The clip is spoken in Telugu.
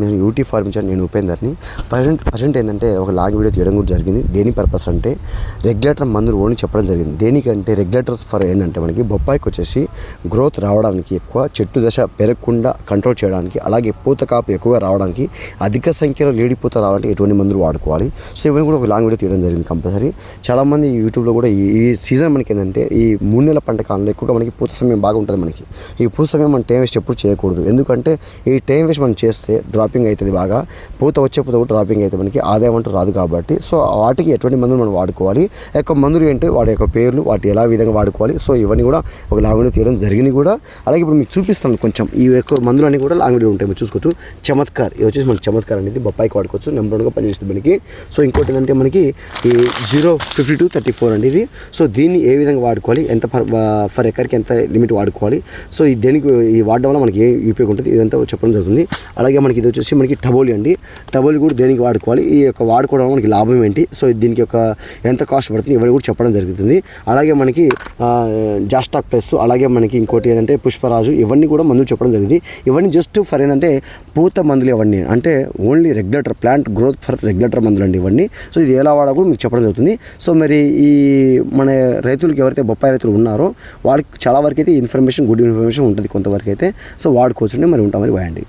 మేము యూటీ ఫార్మ్ ఛానల్ నేను ఉపేందర్ని. ప్రజెంట్ ప్రజెంట్ ఏంటంటే ఒక లాంగ్ వీడియో తీయడం కూడా జరిగింది. దేని పర్పస్ అంటే రెగ్యులేటర్ మందులు ఓన్లీ చెప్పడం జరిగింది. దేనికంటే రెగ్యులేటర్స్ ఫర్ ఏంటంటే మనకి బొప్పాయికి వచ్చేసి గ్రోత్ రావడానికి ఎక్కువ చెట్టు దశ పెరగకుండా కంట్రోల్ చేయడానికి అలాగే పూత కాపు ఎక్కువగా రావడానికి అధిక సంఖ్యలో లేడిపోత రావాలంటే ఎటువంటి మందులు వాడుకోవాలి. సో ఇవన్నీ కూడా ఒక లాంగ్ వీడియో తీయడం జరిగింది కంపల్సరీ. చాలామంది యూట్యూబ్లో కూడా ఈ సీజన్ మనకి ఏంటంటే ఈ మూడు నెలల పంట కాలంలో ఎక్కువగా మనకి పూత సమయం బాగుంటుంది మనకి. ఈ పూత సమయం మనం టైం వేస్ట్ ఎప్పుడు చేయకూడదు. ఎందుకంటే ఈ టైం వేస్ట్ మనం చేస్తే డ్రాపింగ్ అవుతుంది బాగా. పూత వచ్చే పూత కూడా డ్రాపింగ్ అయితే మనకి. ఆదాయం అంటూ రాదు కాబట్టి. సో వాటికి ఎటువంటి మందులు మనం వాడుకోవాలి? యొక్క మందులు ఏంటి? వాటి యొక్క పేర్లు వాటి ఎలా విధంగా వాడుకోవాలి? సో ఇవన్నీ కూడా ఒక లాంగ్ తీయడం జరిగింది కూడా. అలాగే ఇప్పుడు మీకు చూపిస్తాను కొంచెం. ఈ యొక్క మందులు అన్నీ కూడా లాంగ్ ఉంటాయి. మీరు చూసుకోవచ్చు. చమత్కార్. ఇది వచ్చేసి మనకి చమత్కార్ అనేది బొప్పాయికి వాడుకోవచ్చు. నెంబర్ వన్గా పనిచేస్తుంది మనకి. సో ఇంకోటి ఏంటంటే మనకి ఈ zero fifty two thirty four అండి ఇది సో దీన్ని ఏ విధంగా వాడుకోవాలి? ఎంత ఫర్ ఫర్ ఎకర్కి ఎంత లిమిట్ వాడుకోవాలి? సో ఈ దేనికి ఈ వాడడం వల్ల మనకి ఏ ఉపయోగం ఉంటుంది? ఇదంతా చెప్పడం జరుగుతుంది. అలాగే మనకి ఇది వచ్చేసి మనకి టబోలి అండి. టబోలి కూడా దేనికి వాడుకోవాలి? ఈ యొక్క వాడుకోవడం మనకి లాభం ఏంటి? సో దీనికి ఒక ఎంత కాస్ట్ పడుతుంది? ఎవరు కూడా చెప్పడం జరుగుతుంది. అలాగే మనకి జాస్టాక్ ప్లస్ అలాగే మనకి ఇంకోటి ఏంటంటే పుష్పరాజు ఇవన్నీ కూడా మందులు చెప్పడం జరిగింది. ఇవన్నీ జస్ట్ ఫర్ ఏంటంటే పూత మందులు ఇవన్నీ. అంటే only regulator plant growth for regulator మందులు అండి ఇవన్నీ. సో ఇది ఎలా వాడా కూడా మీకు చెప్పడం జరుగుతుంది. సో మరి ఈ మన రైతులకు ఎవరైతే బొప్పాయి రైతులు ఉన్నారో వాళ్ళకి చాలా వరకు అయితే ఇన్ఫర్మేషన్ గుడ్ ఇన్ఫర్మేషన్ ఉంటుంది కొంతవరకు అయితే. సో వాడుకోవచ్చు మరి ఉంటామని వాయండి.